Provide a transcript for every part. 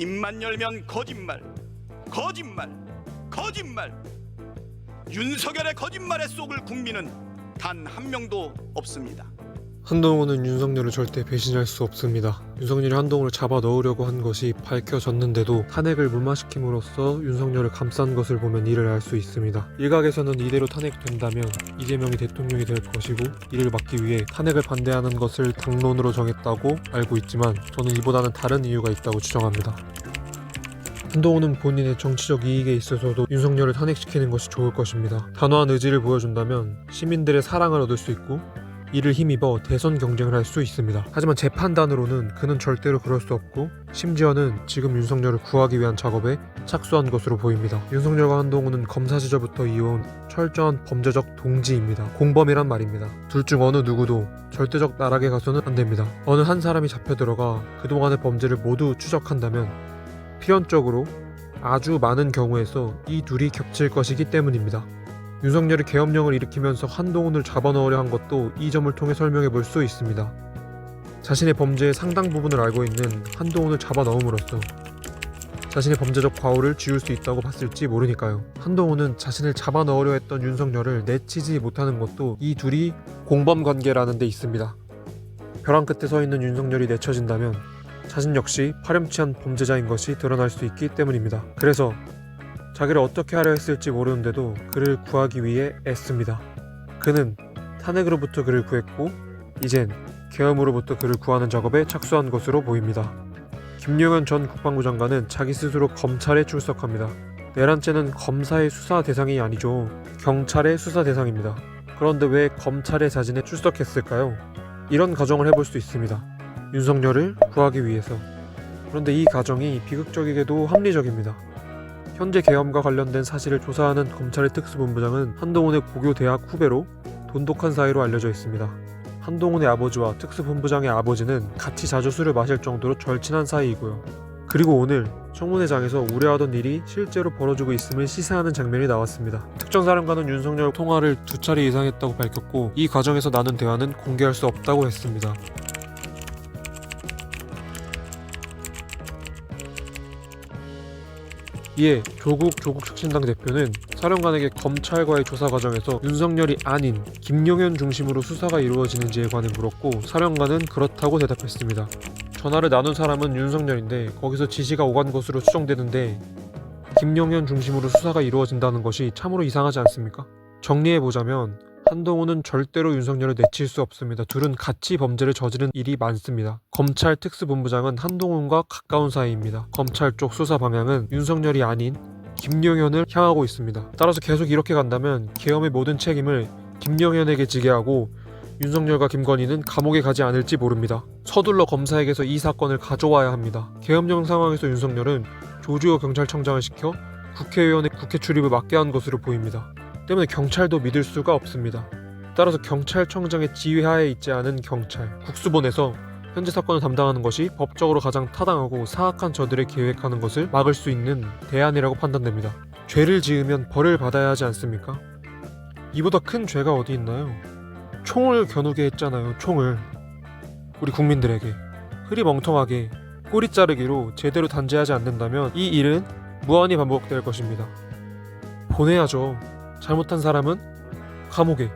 입만 열면 거짓말, 거짓말, 거짓말. 윤석열의 거짓말에 속을 국민은 단 한 명도 없습니다. 한동훈은 윤석열을 절대 배신할 수 없습니다. 윤석열이 한동훈을 잡아 넣으려고 한 것이 밝혀졌는데도 탄핵을 무마시킴으로써 윤석열을 감싼 것을 보면 이를 알 수 있습니다. 일각에서는 이대로 탄핵된다면 이재명이 대통령이 될 것이고 이를 막기 위해 탄핵을 반대하는 것을 당론으로 정했다고 알고 있지만 저는 이보다는 다른 이유가 있다고 추정합니다. 한동훈은 본인의 정치적 이익에 있어서도 윤석열을 탄핵시키는 것이 좋을 것입니다. 단호한 의지를 보여준다면 시민들의 사랑을 얻을 수 있고 이를 힘입어 대선 경쟁을 할 수 있습니다. 하지만 제 판단으로는 그는 절대로 그럴 수 없고 심지어는 지금 윤석열을 구하기 위한 작업에 착수한 것으로 보입니다. 윤석열과 한동훈은 검사 시절부터 이어온 철저한 범죄적 동지입니다. 공범이란 말입니다. 둘 중 어느 누구도 절대적 나락에 가서는 안 됩니다. 어느 한 사람이 잡혀 들어가 그동안의 범죄를 모두 추적한다면 필연적으로 아주 많은 경우에서 이 둘이 겹칠 것이기 때문입니다. 윤석열이 계엄령을 일으키면서 한동훈을 잡아넣으려 한 것도 이 점을 통해 설명해 볼 수 있습니다. 자신의 범죄의 상당 부분을 알고 있는 한동훈을 잡아넣음으로써 자신의 범죄적 과오를 지울 수 있다고 봤을지 모르니까요. 한동훈은 자신을 잡아넣으려 했던 윤석열을 내치지 못하는 것도 이 둘이 공범 관계라는 데 있습니다. 벼랑 끝에 서 있는 윤석열이 내쳐진다면 자신 역시 파렴치한 범죄자인 것이 드러날 수 있기 때문입니다. 그래서 자기를 어떻게 하려 했을지 모르는데도 그를 구하기 위해 애씁니다. 그는 탄핵으로부터 그를 구했고 이젠 계엄으로부터 그를 구하는 작업에 착수한 것으로 보입니다. 김용현 전 국방부 장관은 자기 스스로 검찰에 출석합니다. 내란죄는 검사의 수사 대상이 아니죠. 경찰의 수사 대상입니다. 그런데 왜 검찰의 자진에 출석했을까요? 이런 가정을 해볼 수 있습니다. 윤석열을 구하기 위해서. 그런데 이 가정이 비극적이게도 합리적입니다. 현재 계엄과 관련된 사실을 조사하는 검찰의 특수본부장은 한동훈의 고교 대학 후배로 돈독한 사이로 알려져 있습니다. 한동훈의 아버지와 특수본부장의 아버지는 같이 자주 술을 마실 정도로 절친한 사이이고요. 그리고 오늘 청문회장에서 우려하던 일이 실제로 벌어지고 있음을 시사하는 장면이 나왔습니다. 특전사령관은 윤석열 통화를 두 차례 이상 했다고 밝혔고 이 과정에서 나눈 대화는 공개할 수 없다고 했습니다. 이에 조국 조국 혁신당 대표는 사령관에게 검찰과의 조사 과정에서 윤석열이 아닌 김용현 중심으로 수사가 이루어지는지에 관해 물었고 사령관은 그렇다고 대답했습니다. 전화를 나눈 사람은 윤석열인데 거기서 지시가 오간 것으로 추정되는데 김용현 중심으로 수사가 이루어진다는 것이 참으로 이상하지 않습니까? 정리해 보자면 한동훈은 절대로 윤석열을 내칠 수 없습니다. 둘은 같이 범죄를 저지른 일이 많습니다. 검찰 특수본부장은 한동훈과 가까운 사이입니다. 검찰 쪽 수사 방향은 윤석열이 아닌 김용현을 향하고 있습니다. 따라서 계속 이렇게 간다면 계엄의 모든 책임을 김용현에게 지게 하고 윤석열과 김건희는 감옥에 가지 않을지 모릅니다. 서둘러 검사에게서 이 사건을 가져와야 합니다. 계엄령 상황에서 윤석열은 조지호 경찰청장을 시켜 국회의원의 국회 출입을 막게 한 것으로 보입니다. 때문에 경찰도 믿을 수가 없습니다. 따라서 경찰청장의 지휘하에 있지 않은 경찰, 국수본에서 현재 사건을 담당하는 것이 법적으로 가장 타당하고 사악한 저들의 계획하는 것을 막을 수 있는 대안이라고 판단됩니다. 죄를 지으면 벌을 받아야 하지 않습니까? 이보다 큰 죄가 어디 있나요? 총을 겨누게 했잖아요, 총을. 우리 국민들에게. 흐리멍텅하게 꼬리 자르기로 제대로 단죄하지 않는다면 이 일은 무한히 반복될 것입니다. 보내야죠. 잘못한 사람은 감옥에.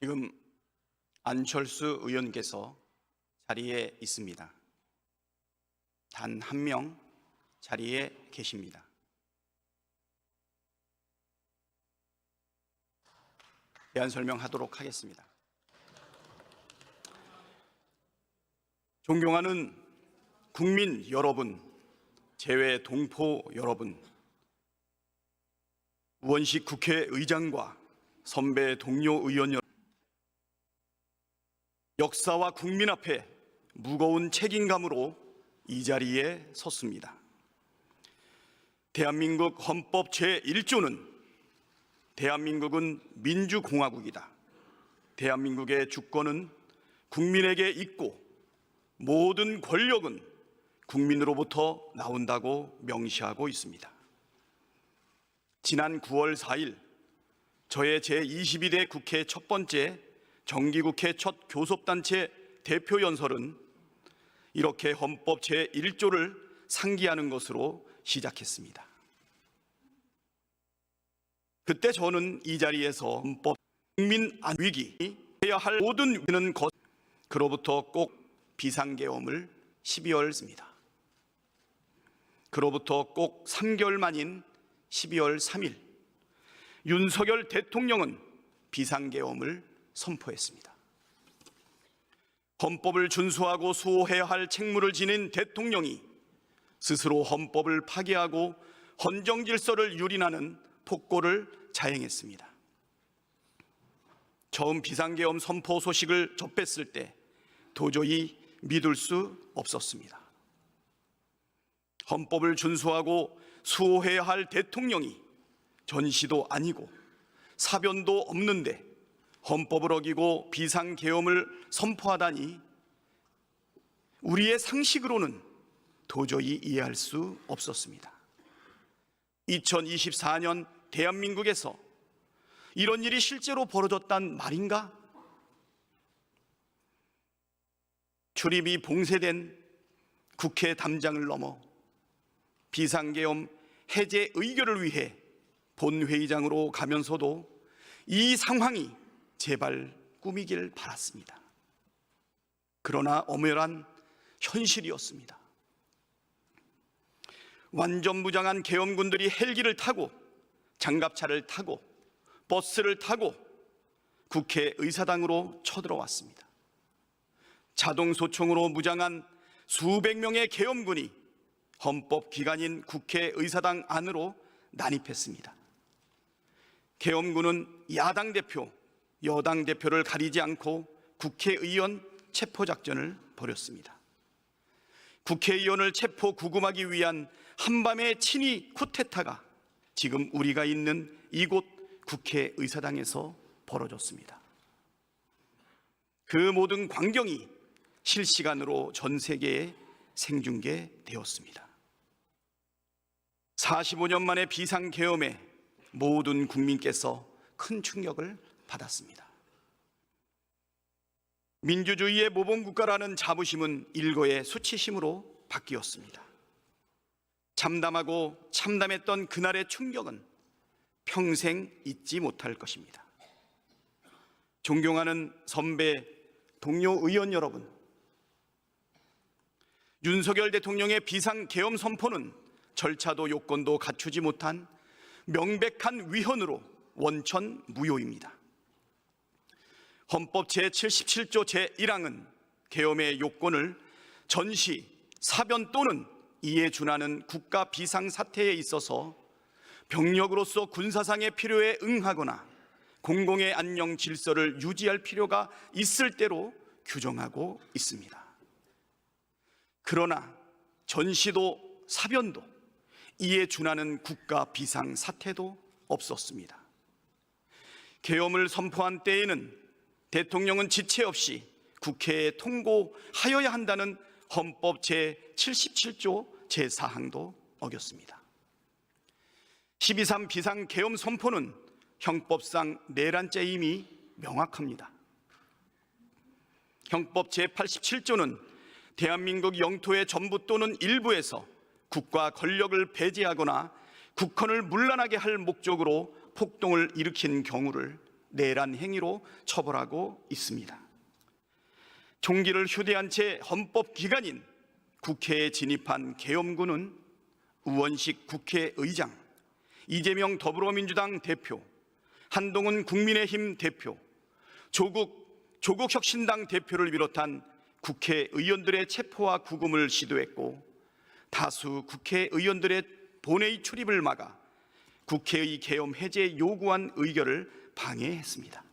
지금 안철수 의원께서 자리에 있습니다. 단 한 명 자리에 계십니다. 대안 설명하도록 하겠습니다. 존경하는 국민 여러분, 제외 동포 여러분, 우원식 국회의장과 선배 동료 의원 여러분, 역사와 국민 앞에 무거운 책임감으로 이 자리에 섰습니다. 대한민국 헌법 제1조는 대한민국은 민주공화국이다. 대한민국의 주권은 국민에게 있고 모든 권력은 국민으로부터 나온다고 명시하고 있습니다. 지난 9월 4일 저의 제22대 국회 첫 번째 정기국회 첫 교섭단체 대표 연설은 이렇게 헌법 제1조를 상기하는 것으로 시작했습니다. 그때 저는 이 자리에서 헌법 국민 안 위기 해야 할 모든 위는 것 그로부터 꼭 비상계엄을 12월입니다. 그로부터 꼭 3개월 만인 12월 3일 윤석열 대통령은 비상계엄을 선포했습니다. 헌법을 준수하고 수호해야 할 책무를 지닌 대통령이 스스로 헌법을 파기하고 헌정 질서를 유린하는 폭고를 자행했습니다. 처음 비상계엄 선포 소식을 접했을 때 도저히 믿을 수 없었습니다. 헌법을 준수하고 수호해야 할 대통령이 전시도 아니고 사변도 없는데 헌법을 어기고 비상계엄을 선포하다니 우리의 상식으로는 도저히 이해할 수 없었습니다. 2024년 대한민국에서 이런 일이 실제로 벌어졌단 말인가? 출입이 봉쇄된 국회 담장을 넘어 비상계엄 해제 의결을 위해 본회의장으로 가면서도 이 상황이 제발 꾸미길 바랐습니다. 그러나 엄연한 현실이었습니다. 완전 무장한 계엄군들이 헬기를 타고 장갑차를 타고 버스를 타고 국회 의사당으로 쳐들어왔습니다. 자동 소총으로 무장한 수백 명의 계엄군이 헌법 기관인 국회 의사당 안으로 난입했습니다. 계엄군은 야당 대표, 여당 대표를 가리지 않고 국회의원 체포 작전을 벌였습니다. 국회의원을 체포 구금하기 위한 한밤의 친위 쿠데타가 지금 우리가 있는 이곳 국회의사당에서 벌어졌습니다. 그 모든 광경이 실시간으로 전 세계에 생중계되었습니다. 45년 만에 비상계엄에 모든 국민께서 큰 충격을 받았습니다. 민주주의의 모범국가라는 자부심은 일거의 수치심으로 바뀌었습니다. 참담하고 참담했던 그날의 충격은 평생 잊지 못할 것입니다. 존경하는 선배, 동료 의원 여러분, 윤석열 대통령의 비상계엄 선포는 절차도 요건도 갖추지 못한 명백한 위헌으로 원천 무효입니다. 헌법 제77조 제1항은 계엄의 요건을 전시, 사변 또는 이에 준하는 국가 비상 사태에 있어서 병력으로서 군사상의 필요에 응하거나 공공의 안녕 질서를 유지할 필요가 있을 때로 규정하고 있습니다. 그러나 전시도 사변도 이에 준하는 국가 비상 사태도 없었습니다. 계엄을 선포한 때에는 대통령은 지체 없이 국회에 통고하여야 한다는 헌법 제77조 제4항도 어겼습니다. 12.3 비상 계엄 선포는 형법상 내란죄임이 명확합니다. 형법 제87조는 대한민국 영토의 전부 또는 일부에서 국가 권력을 배제하거나 국헌을 문란하게 할 목적으로 폭동을 일으킨 경우를 내란 행위로 처벌하고 있습니다. 총기를 휴대한 채 헌법 기관인 국회에 진입한 계엄군은 우원식 국회의장, 이재명 더불어민주당 대표, 한동훈 국민의힘 대표, 조국 조국혁신당 대표를 비롯한 국회의원들의 체포와 구금을 시도했고 다수 국회의원들의 본회의 출입을 막아 국회의 계엄 해제 요구한 의결을 방해했습니다.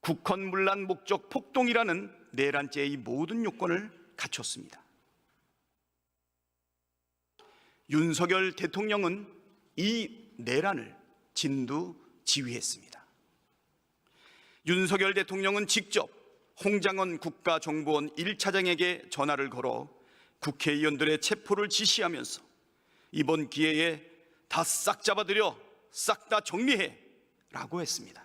국헌 문란 목적 폭동이라는 내란죄의 모든 요건을 갖췄습니다. 윤석열 대통령은 이 내란을 진두 지휘했습니다. 윤석열 대통령은 직접 홍장원 국가정보원 1차장에게 전화를 걸어 국회의원들의 체포를 지시하면서 이번 기회에 다 싹 잡아들여 싹 다 정리해 라고 했습니다.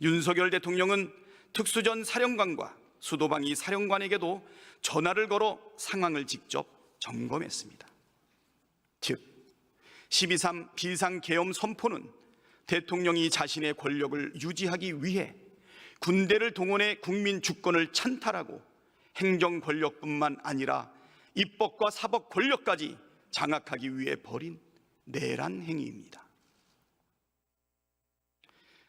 윤석열 대통령은 특수전 사령관과 수도방위 사령관에게도 전화를 걸어 상황을 직접 점검했습니다. 즉, 12.3 비상계엄 선포는 대통령이 자신의 권력을 유지하기 위해 군대를 동원해 국민 주권을 찬탈하고 행정 권력뿐만 아니라 입법과 사법 권력까지 장악하기 위해 벌인 내란 행위입니다.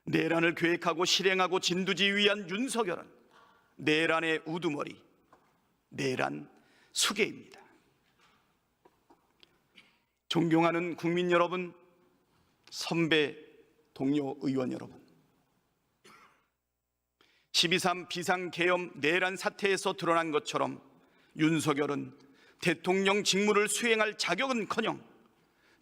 내란을 계획하고 실행하고 진두지휘한 윤석열은 내란의 우두머리, 내란 수계입니다. 존경하는 국민 여러분, 선배 동료 의원 여러분. 12.3 비상계엄 내란 사태에서 드러난 것처럼 윤석열은 대통령 직무를 수행할 자격은커녕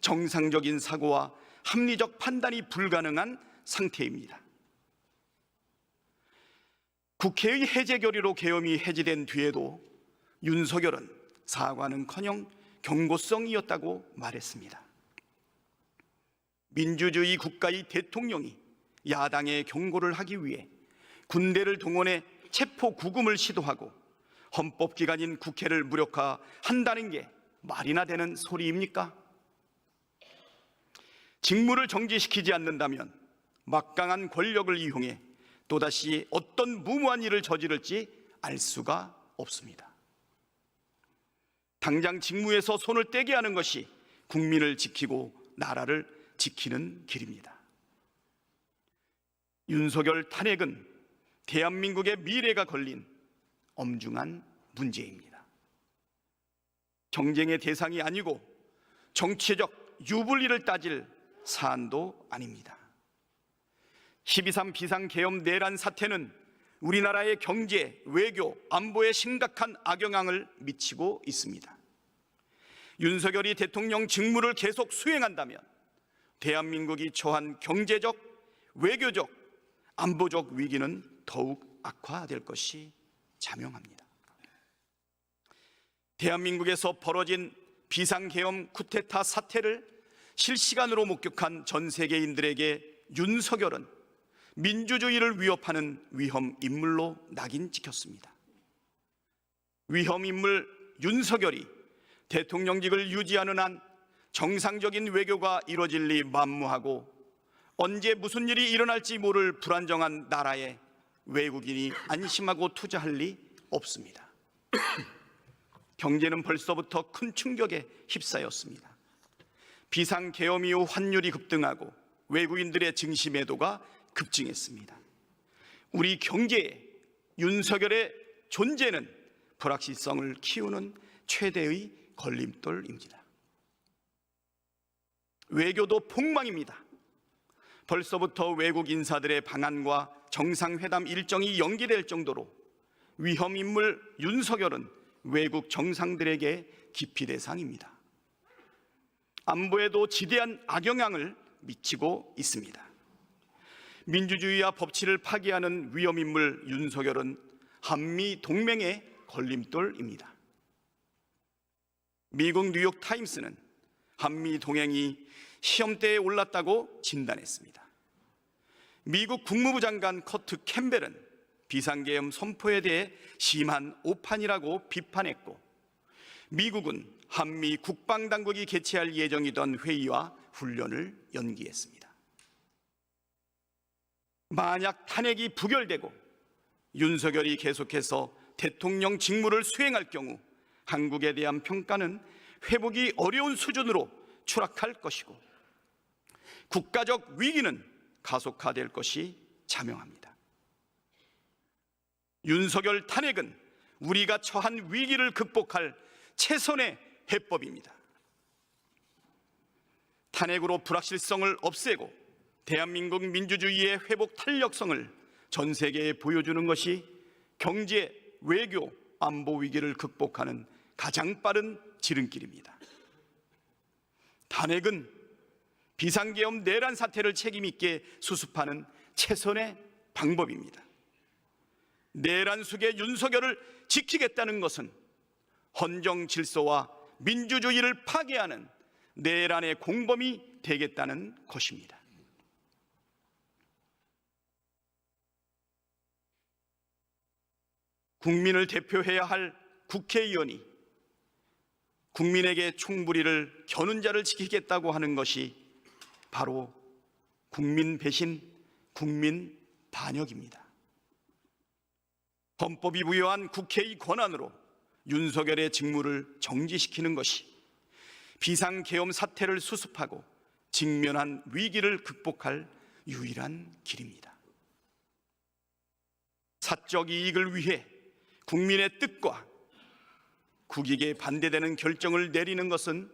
정상적인 사고와 합리적 판단이 불가능한 상태입니다. 국회의 해제 결의로 계엄이 해제된 뒤에도 윤석열은 사과는커녕 경고성이었다고 말했습니다. 민주주의 국가의 대통령이 야당의 경고를 하기 위해 군대를 동원해 체포 구금을 시도하고 헌법기관인 국회를 무력화한다는 게 말이나 되는 소리입니까? 직무를 정지시키지 않는다면 막강한 권력을 이용해 또다시 어떤 무모한 일을 저지를지 알 수가 없습니다. 당장 직무에서 손을 떼게 하는 것이 국민을 지키고 나라를 지키는 길입니다. 윤석열 탄핵은 대한민국의 미래가 걸린 엄중한 문제입니다. 경쟁의 대상이 아니고 정치적 유불리를 따질 사안도 아닙니다. 12.3 비상계엄 내란 사태는 우리나라의 경제, 외교, 안보에 심각한 악영향을 미치고 있습니다. 윤석열이 대통령 직무를 계속 수행한다면 대한민국이 처한 경제적, 외교적, 안보적 위기는 더욱 악화될 것이 자명합니다. 대한민국에서 벌어진 비상계엄 쿠데타 사태를 실시간으로 목격한 전 세계인들에게 윤석열은 민주주의를 위협하는 위험 인물로 낙인 찍혔습니다. 위험 인물 윤석열이 대통령직을 유지하는 한 정상적인 외교가 이뤄질 리 만무하고 언제 무슨 일이 일어날지 모를 불안정한 나라에 외국인이 안심하고 투자할 리 없습니다. 경제는 벌써부터 큰 충격에 휩싸였습니다. 비상 계엄 이후 환율이 급등하고 외국인들의 증시 매도가 급증했습니다. 우리 경제에 윤석열의 존재는 불확실성을 키우는 최대의 걸림돌입니다. 외교도 폭망입니다. 벌써부터 외국 인사들의 방한과 정상회담 일정이 연기될 정도로 위험 인물 윤석열은 외국 정상들에게 기피 대상입니다. 안보에도 지대한 악영향을 미치고 있습니다. 민주주의와 법치를 파괴하는 위험 인물 윤석열은 한미 동맹의 걸림돌입니다. 미국 뉴욕 타임스는 한미 동행이 시험대에 올랐다고 진단했습니다. 미국 국무부 장관 커트 캠벨은 비상계엄 선포에 대해 심한 오판이라고 비판했고 미국은 한미 국방당국이 개최할 예정이던 회의와 훈련을 연기했습니다. 만약 탄핵이 부결되고 윤석열이 계속해서 대통령 직무를 수행할 경우 한국에 대한 평가는 회복이 어려운 수준으로 추락할 것이고 국가적 위기는 가속화될 것이 자명합니다. 윤석열 탄핵은 우리가 처한 위기를 극복할 최선의 해법입니다. 탄핵으로 불확실성을 없애고 대한민국 민주주의의 회복 탄력성을 전 세계에 보여주는 것이 경제, 외교, 안보 위기를 극복하는 가장 빠른 지름길입니다. 탄핵은 비상계엄 내란 사태를 책임있게 수습하는 최선의 방법입니다. 내란 속의 윤석열을 지키겠다는 것은 헌정 질서와 민주주의를 파괴하는 내란의 공범이 되겠다는 것입니다. 국민을 대표해야 할 국회의원이 국민에게 총부리를 겨눈 자를 지키겠다고 하는 것이 바로 국민 배신, 국민 반역입니다. 헌법이 부여한 국회의 권한으로 윤석열의 직무를 정지시키는 것이 비상계엄 사태를 수습하고 직면한 위기를 극복할 유일한 길입니다. 사적 이익을 위해 국민의 뜻과 국익에 반대되는 결정을 내리는 것은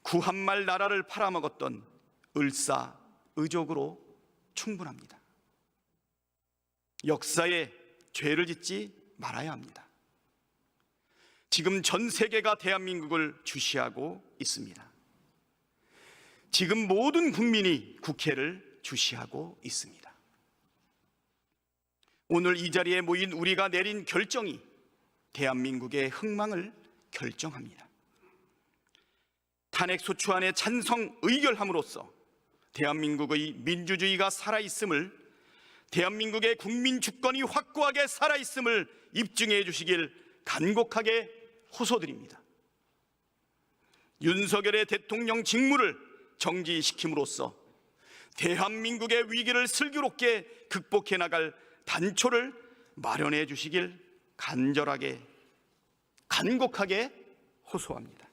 구한말 나라를 팔아먹었던 을사 의족으로 충분합니다. 역사에 죄를 짓지 말아야 합니다. 지금 전 세계가 대한민국을 주시하고 있습니다. 지금 모든 국민이 국회를 주시하고 있습니다. 오늘 이 자리에 모인 우리가 내린 결정이 대한민국의 흥망을 결정합니다. 탄핵 소추안에 찬성 의결함으로써 대한민국의 민주주의가 살아있음을 대한민국의 국민 주권이 확고하게 살아있음을 입증해 주시길 간곡하게 호소드립니다. 윤석열의 대통령 직무를 정지시킴으로써 대한민국의 위기를 슬기롭게 극복해 나갈 단초를 마련해 주시길 간절하게 간곡하게 호소합니다.